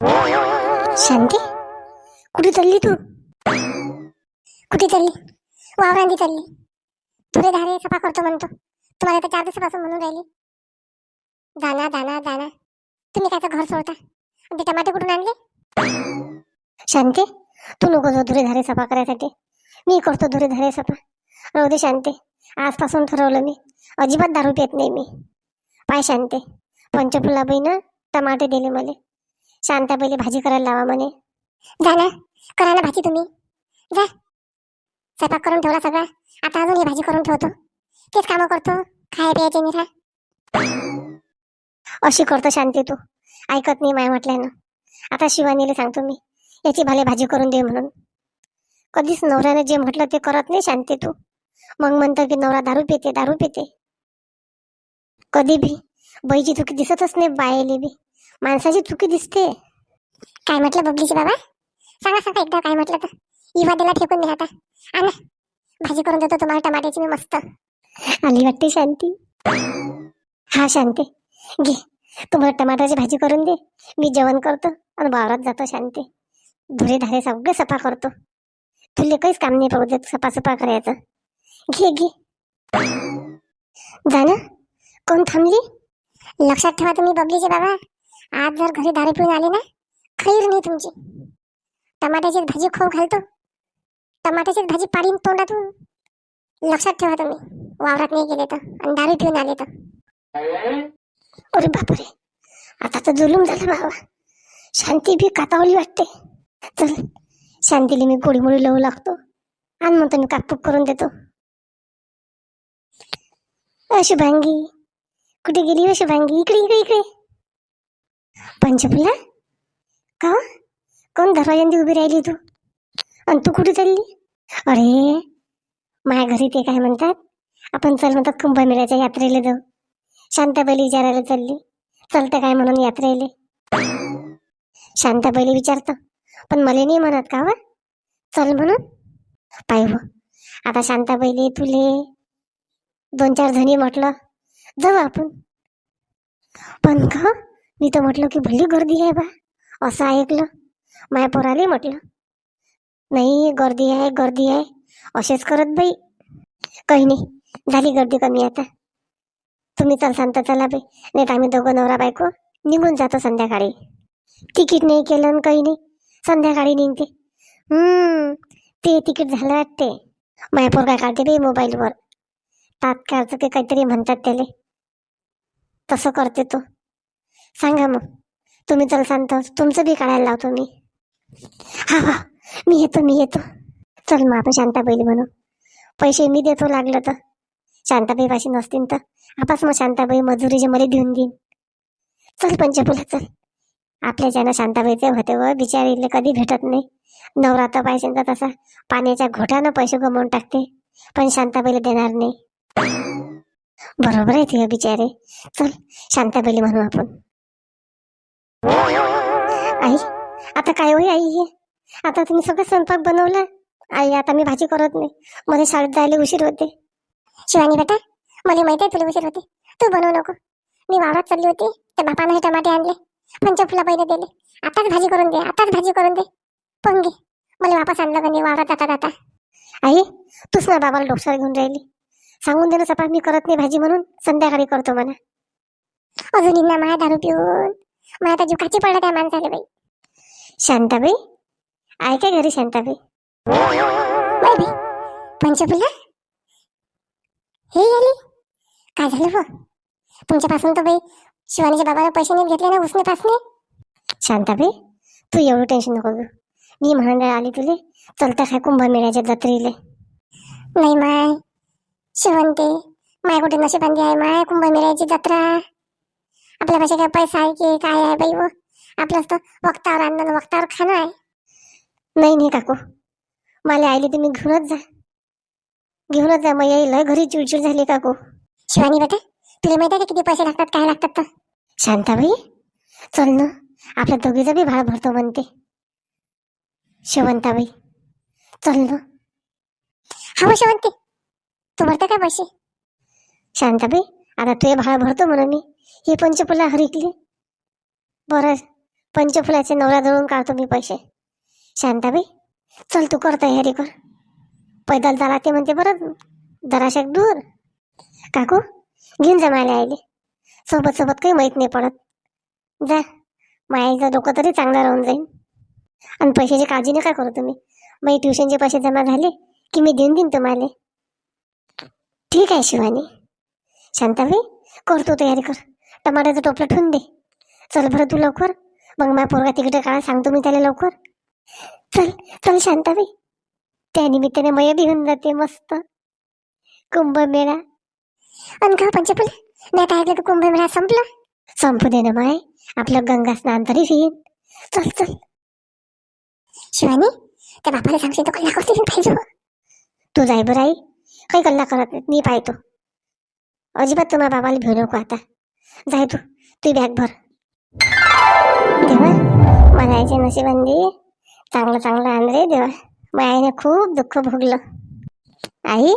शांती कुठे चालली तू? कुठे चालली? वावरांनी चालली. तुझे धारे सफा करतो म्हणतो. तुम्हाला तर चार दिवसापासून म्हणून राहिली. दाना दाना दाना. तुम्ही त्याचं घर सोडता? आणि ते टमाटे कुठून आणले? शांती तू नको जो धुरे धारे सफा करायसाठी. मी करतो धुरे धारे सफा. राहू दे शांती. आजपासून ठरवलं मी. अजिबात दारू पित नाही मी. पाय शांते. बहिणं टमाटे दिले मला. शांताबाईला भाजी करायला लावा म्हणे. जा ना करा ना भाजी तुम्ही. जा. स्वयंपाक करून ठेवला सगळा. आता अजून ही भाजी करून ठेवतो. तेच कामं करतो. खाय प्यायचे निरा अशी करतो शांती तू. ऐकत नाही माय म्हटल्यानं. आता शिवानीला सांगतो मी याची भले भाजी करून दे म्हणून. कधीच नवऱ्याने जे म्हटलं ते करत नाही शांती तू. मग म्हणतो की नवरा दारू पिते दारू पिते. कधी बी. बाईची चुकी दिसतच नाही बायली बी. माणसाची चुकी दिसते. काय म्हटलं बबलीची बाबा? सांगा सांगा एकदा काय म्हटलं तर. इवा दिला फेकून दे आता. आणा. भाजी करून देतो तुम्हाला टमाट्याची मी मस्त. आली वाटते शांती. हा शांती. घे. तुम्हाला टमाट्याची भाजी करून दे. मी जेवण करतो आणि वावरात जातो शांती. धुरे धारे सगळे सफा करतो. तुले काहीच काम नाही पडू देत सफा सफा करायचं. घे घे. जा ना. कोण थांबली? लक्षात ठेवा तुम्ही बबलीचे बाबा. आज जर घरी दारू पिऊन आले ना खैर नाही तुमची. टमाट्याची भाजी खाऊ घालतो. टमाट्याची भाजी पाडीन तोंडातून. लक्षात ठेवा तुम्ही. वावरात नाही गेले तर आणि दारू पिऊन आले तर. अरे बापरे. आता तर जुलूम झालं बाबा शांती बी कातावली वाटते. चल शांतीला मी गोडी मोडी लावू लागतो. आणि म्हणतो मी काकपूक करून देतो. अशी भांगी कुठे गेली हो अशी भांगी इकडे इकडे इकडे. पंचफुला? का? कोण दरवाज्यांनी उभी राहिली तू? आणि तू कुठे चालली? अरे माझ्या घरी ते काय म्हणतात? आपण चल म्हणतात कुंभमेळ्याच्या यात्रेला जाऊ. शांताबाईला विचारायला चालली. चलतं काय म्हणून यात्रेले? शांताबाईला विचारतं. पण मला नाही म्हणत का व? चल म्हणून. पाय हो आता शांताबाईले तुले दोन चार जणी म्हटलं जाऊ आपण. पण का? मी तर म्हटलं की भली गर्दी आहे बा. असं ऐकलं. माया पोराले म्हटलं नाही गर्दी आहे गर्दी आहे. असेच करत बाई. काही नाही झाली गर्दी कमी आता. तुम्ही चल सांगता चला बाई. नाही तर आम्ही दोघं नवरा बायको निघून जातो संध्याकाळी. तिकीट नाही केलं आणि काही नाही. संध्याकाळी निघते. हम्म ते तिकीट झालं वाटते माया पोरगा काढते बाई मोबाईलवर. तात्काळचं ते काहीतरी म्हणतात त्याले. तसं करते तो. सांगा मग. तुम्ही चल सांगतो तुमचं बी काढायला लावतो मी. हा हा. मी येतो मी येतो. चल मग आपण शांताबाईला म्हणू पैसे मी देतो लागलं तर. शांताबाई पाशी नसतील तर. आपास मग शांताबाई मजुरीचे मला देऊन देईन. चल पंचफुला चल. आपल्या ज्यानं शांताबाईचे होते व बिचारीले कधी भेटत नाही. नवरात्र पाहिजे तर तसा पाण्याच्या घोटानं पैसे गमावून टाकते. पण शांताबाईला देणार नाही. बरोबर आहे ते बिचारे. चल शांताबाईला म्हणू आपण. आता काय होई आई हे? आता तुम्ही सगळं स्वयंपाक बनवला? आई आता मी भाजी करत नाही. मला शाळेत जायला उशीर होते. शिवानी बेटा मला माहिती आहे तुला उशीर होते. तू बनवू नको. मी वावरात चालली होती त्या बापानं हे टमाटे आणले. पंचफुला पहिले दिले. आताच भाजी करून दे आताच भाजी करून दे. पण घे. मला वापस आणलं का नाही वावरात जाता जाता? आई तूच ना बाबाला डोक्यावर घेऊन राहिली. सांगून दे ना सपा मी करत नाही भाजी म्हणून. संध्याकाळी करतो म्हणा. अजून ना माया दारू पिऊन. माया आता जुकाची पडलं त्या माणसाला बाई. शांताबाई? आहे का घरी शांताबाई? बाई पंचफुला? हे आली काय झालं हो तुमच्यापासून तर बाई शिवानीच्या बाबाला पैसे नाही घेतले ना उसने पासने शांताबाई तू एवढं टेन्शन नको घेऊ. मी महांडळ आली तुले चलता काय कुंभमेळ्याच्या जत्रेले? नाही माय शिवंते माय कुठे नशिबांदी आहे माय कुंभमेळ्याची जत्रा? आपल्या पाशी काय पैसा आहे की काय आहे बाई व? आपलंच तर वक्तावर आणणं वक्तावर खाणं आहे. नाही नाही काकू. मला आईली तुम्ही घेऊनच जा. घेऊनच जा. मग येईल घरी चिडचिड झाली काकू. शिवानी बेटा तुला माहिती आहे का किती पैसे लागतात काय लागतात तर? शांताबाई चल ना. आपल्या दोघीचं बी भाळ भरतो म्हणते. शिवंताबाई चल ना. हा शिवंती तू भरते काय पैसे? शांताबाई आता तुझे भाळ भरतो म्हणून मी. हे पंचपुला हरिकली. बरं. पंचफुलाचे नवरा नवऱ्याजवळून काढतो मी पैसे. शांताबाई चल तू कर तयारी कर पैदल चाला ते म्हणते बरं दराशाक दूर. काकू घेऊन जा मायला आईले. सोबत सोबत काही माहीत नाही पडत. जा मायाचं डोकं तरी चांगलं राहून जाईल आणि पैशाची काळजी नका करू तुम्ही. मग ट्युशनचे पैसे जमा झाले की मी देऊन देईन तुम्हाला. ठीक आहे शिवानी. शांताबाई करतो तयारी कर. टमाट्याचं टोपलं ठेवून दे. चल बरं तू लवकर. मग माझ्या पोरगा तिकडे काढा सांगतो मी त्याला लवकर. चल चल शांताबाई. त्या निमित्ताने मय बी होऊन जाते मस्त. कुंभमेळा. आणि का हो पंचफुल? नाही आता ऐकलं कुंभमेळा संपला? संपू दे ना माय. आपलं गंगा स्नान तरी होईल. चल चल. शिवानी त्या बापाला सांगशील तो कल्ला करते पाहिजे हो. तू जाय बरं आई. काही कल्ला करत नाही मी पाहतो. अजिबात तुम्हा बाबाला भिऊ नको आता. जाय तू. तू बॅग भर. देवा म्हणायचे नशीबंदी चांगलं चांगलं आणले देवा. आईने खूप दुःख भोगलं. आई?